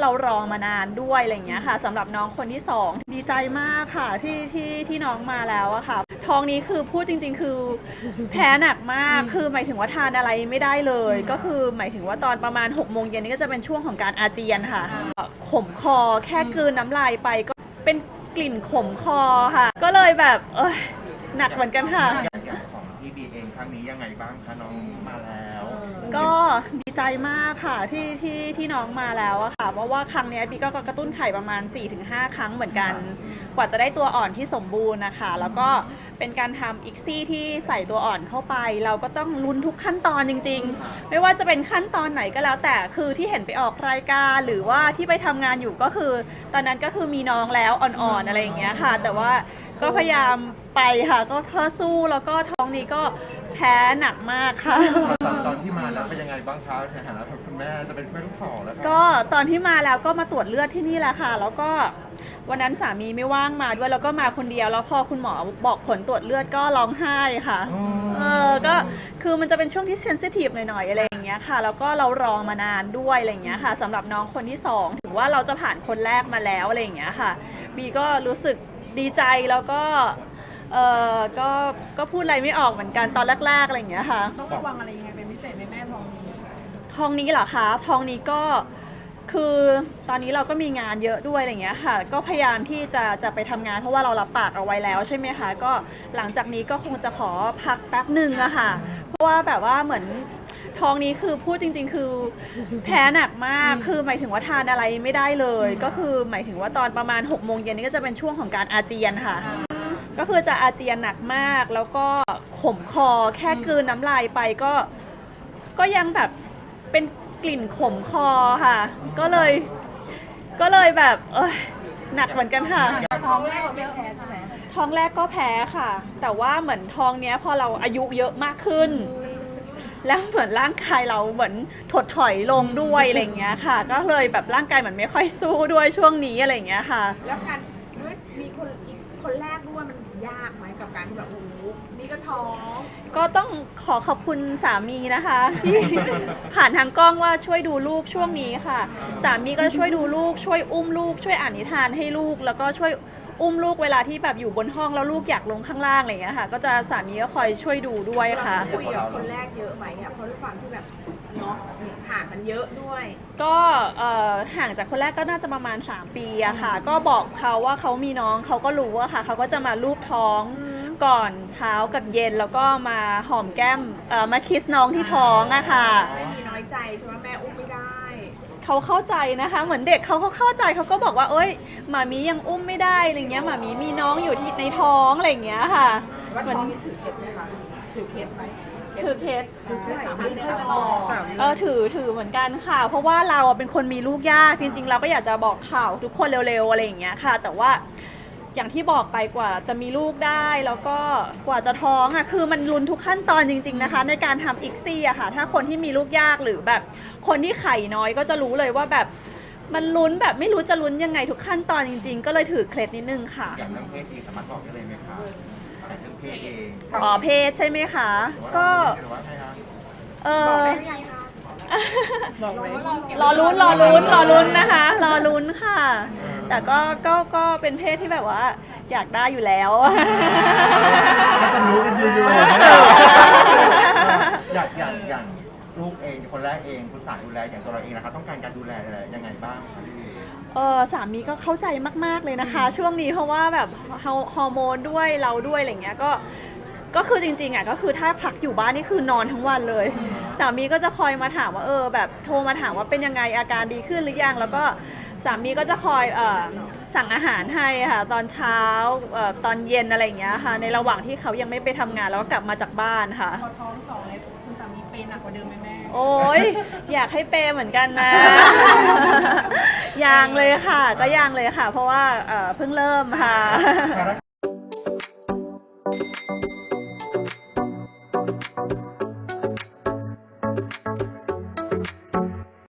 เรารอมานานด้วยอะไรอย่างเงี้ยค่ะสำหรับน้องคนที่สองดีใจมากค่ะที่ที่ที่น้องมาแล้วอะค่ะ ท้องนี้คือพูดจริง ๆ คือแพ้หนักมากคือหมายถึงว่าทานอะไรไม่ได้เลย ก็คือหมายถึงว่าตอนประมาณ6กโมงเย็นนี่ก็จะเป็นช่วงของการอาเจียนค่ะ ขมคอแค่กลืนน้ำลายไปก็เป็นกลิ่นขมคอค่ะ ก็เลยแบบเอยหนักเหมือนกันค่ะ อย่างอย่างของพี่บีเองครั้งนี้ยังไงบ้างคะน้องมาแล้ว ก็ดีใจมากค่ะที่ที่ที่น้องมาแล้วอะค่ะเพราะว่าครั้งเนี้ยบีก็กระตุ้นไข่ประมาณ 4-5 ครั้งเหมือนกัน กว่าจะได้ตัวอ่อนที่สมบูรณ์นะคะ แล้วก็เป็นการทำอีกซี่ที่ใส่ตัวอ่อนเข้าไป เราก็ต้องลุ้นทุกขั้นตอนจริง ๆ ไม่ว่าจะเป็นขั้นตอนไหนก็แล้วแต่คือที่เห็นไปออกรายการ หรือว่าที่ไปทำงานอยู่ก็คือ ตอนนั้นก็คือมีน้องแล้วอ่อนๆอะไรอย่างเงี้ยค่ะ แต่ว่าก็พยายาม ไปค่ะ ก็เพื่อสู้แล้วก็ท้องนี้ก็แพ้หนักมากค่ะ ตอนตอนที่มาแล้วเป็นยังไงบ้างคะในฐานะคุณแม่จะเป็นแม่ลูกสองแล้วค่ะก็ตอนที่มาแล้วก็มาตรวจเลือดที่นี่แหละค่ะ แล้วก็วันนั้นสามีไม่ว่างมาด้วยแล้วก็มาคนเดียวแล้วพอคุณหมอบอกผลตรวจเลือดก็ร้องไห้ค่ะอ๋อเออก็คือมันจะเป็นช่วงที่เซนซิทีฟหน่อยๆอะไรอย่างเงี้ยค่ะ แล้วก็เรารอมานานด้วยอะไรอย่างเงี้ยค่ะสำหรับน้องคนที่สองถือว่าเราจะผ่านคนแรกมาแล้วอะไรอย่างเงี้ยค่ะ บีก็รู้สึกดีใจแล้วก็ เออก็ก็พูดอะไรไม่ออกเหมือนกันตอนแรกๆอะไรอย่างเงี้ยค่ะ ต้องระวังอะไรยังไงเป็นพิเศษไหมแม่ทองนี้ทองนี้เหรอคะทองนี้ก็คือตอนนี้เราก็มีงานเยอะด้วยอะไรอย่างเงี้ยค่ะ ก็พยายามที่จะจะไปทำงานเพราะว่าเรารับปากเอาไว้แล้วใช่ไหมคะก็หลังจากนี้ก็คงจะขอพักแป๊บหนึ่งอะค่ะ เพราะว่าแบบว่าเหมือนทองนี้คือพูดจริง ๆ คือแพ้หนักมากคือหมายถึงว่าทานอะไรไม่ได้เลย ก็คือหมายถึงว่าตอนประมาณ6กโมงเย็นนี่ก็จะเป็นช่วงของการอาเจียนค่ะ ก็คือจะอาเจียนหนักมาก แล้วก็ขมคอแค่กลืนน้ำลายไปก็ก็ยังแบบเป็นกลิ่นขมคอค่ะ ก็เลยก็เลยแบบเอยหนักเหมือนกันค่ะ ท้องแรกเราไม่แพ้ใช่ไหมท้องแรกก็แพ้ค่ะ แต่ว่าเหมือนท้องเนี้ยพอเราอายุเยอะมากขึ้น แล้วเหมือนร่างกายเราเหมือนถดถอยลงด้วยอะไรอย่างเงี้ยค่ะ ก็เลยแบบร่างกายเหมือนไม่ค่อยสู้ด้วยช่วงนี้อะไรอย่างเงี้ยค่ะ แล้วการด้วยมีคนอีกคนแรกด้วยมันยา กไหมกับการที่แบบโอ้โหนี่ก็ท้อง ก็ต้องขอขอบคุณสามีนะคะ ที่ ผ่านทางกล้องว่าช่วยดูลูกช่วงนี้ค่ะ สามีก็ช่วยดูลูก ช่วยอุ้มลูก ช่วยอ่านนิทานให้ลูก แล้วก็ช่วยอุ้มลูกเวลาที่แบบอยู่บนห้องแล้วลูกอยากลงข้างล่างอะไรอย่างเงี้ยค่ะ ก็จะสามีก็คอยช่วยดูด้วยค่ะคุยกับคนแรกเยอะไหมอะเพราะด้วยความที่แบบเนาะห่างกันเยอะด้วย ก็เอ่อห่างจากคนแรกก็น่าจะประมาณ 3 ปีอะค่ะ ก็บอกเขาว่าเขามีน้องเขาก็รู้อะค่ะ เขาก็จะมาลูบท้อง ก่อนเช้ากับเย็นแล้วก็มาหอมแก้มเอ่อมาคิสน้องที่ท้องอะค่ะ ไม่มีน้อยใจใช่ไหมแม่อุ้มไม่ได้ เขาเข้าใจนะคะ เหมือนเด็กเขาเขาเข้าใจเขาก็บอกว่าเอ้ยหมามียังอุ้มไม่ได้อะไรเงี้ยหมามีมีน้องอยู่ที่ในท้องอะไรอย่างเงี้ยค่ะว่าเหมือนท้องนี่ถือเคล็ดไหมคะถือเคล็ดไหมถือเคส ถือเคล็ดสามเดือนสามออกเออถือถือเหมือนกันค่ะ เพราะว่าเราอะเป็นคนมีลูกยากจริง ๆ เราก็อยากจะบอกข่าวทุกคนเร็วๆอะไรอย่างเงี้ยค่ะ แต่ว่า อย่างที่บอกไปกว่าจะมีลูกได้แล้วก็กว่าจะท้องอะคือมันลุ้นทุกขั้นตอนจริง ๆนะคะ ในการทำอีกซี่อะค่ะ ถ้าคนที่มีลูกยากหรือแบบ คนที่ไข่น้อยก็จะรู้เลยว่าแบบมันลุ้นแบบไม่รู้จะลุ้นยังไงทุกขั้นตอนจริง ๆ ก็เลยถือเคล็ดนิดนึงค่ะ อย่างเรื่องเพศเองสามารถบอกได้เลยไหมคะแต่เรื่องเพศเองอ๋อเพศใช่ไหมคะ ก็หรือว่าไงคะเอบอกอได้หรือยังคะบอกไหมรอลุ้นรอลุ้นรอลุ้นนะคะ รอลุ้นค่ะ แต่ก็ก็ก็เป็นเพศที่แบบว่า อยากได้อยู่แล้วก็จะรู้กันอยู่ๆอยากอย่างอย่างลูกเองคนแรกเองคุณสาดูแลอย่างตัวเราเองนะคะต้องการการดูแลยังไงบ้างคะพี่เออสามีก็เข้าใจมาก ๆ เลยนะคะ ช่วงนี้เพราะว่าแบบฮอร์ฮอร์โมนด้วยเราด้วยอะไรเงี้ยก็ก็คือจริงๆอะก็คือถ้าพักอยู่บ้านนี่คือนอนทั้งวันเลย สามีก็จะคอยมาถามว่าเออแบบโทรมาถามว่าเป็นยังไงอาการดีขึ้นหรือยังแล้วก็ สามีก็จะคอยเออสั่งอาหารให้ค่ะตอนเช้าเออตอนเย็นอะไรอย่างเงี้ยค่ะ ในระหว่างที่เขายังไม่ไปทำงานแล้วก็กลับมาจากบ้านค่ะ พอท้องสองเลยคุณสามีเป็นหนักกว่าเดิมไหมแม่ โอ้ย อยากให้เปย์เหมือนกันนะ ยังเลยค่ะ ก็ยังเลยค่ะ เพราะว่าเอ่อเพิ่งเริ่มค่ะ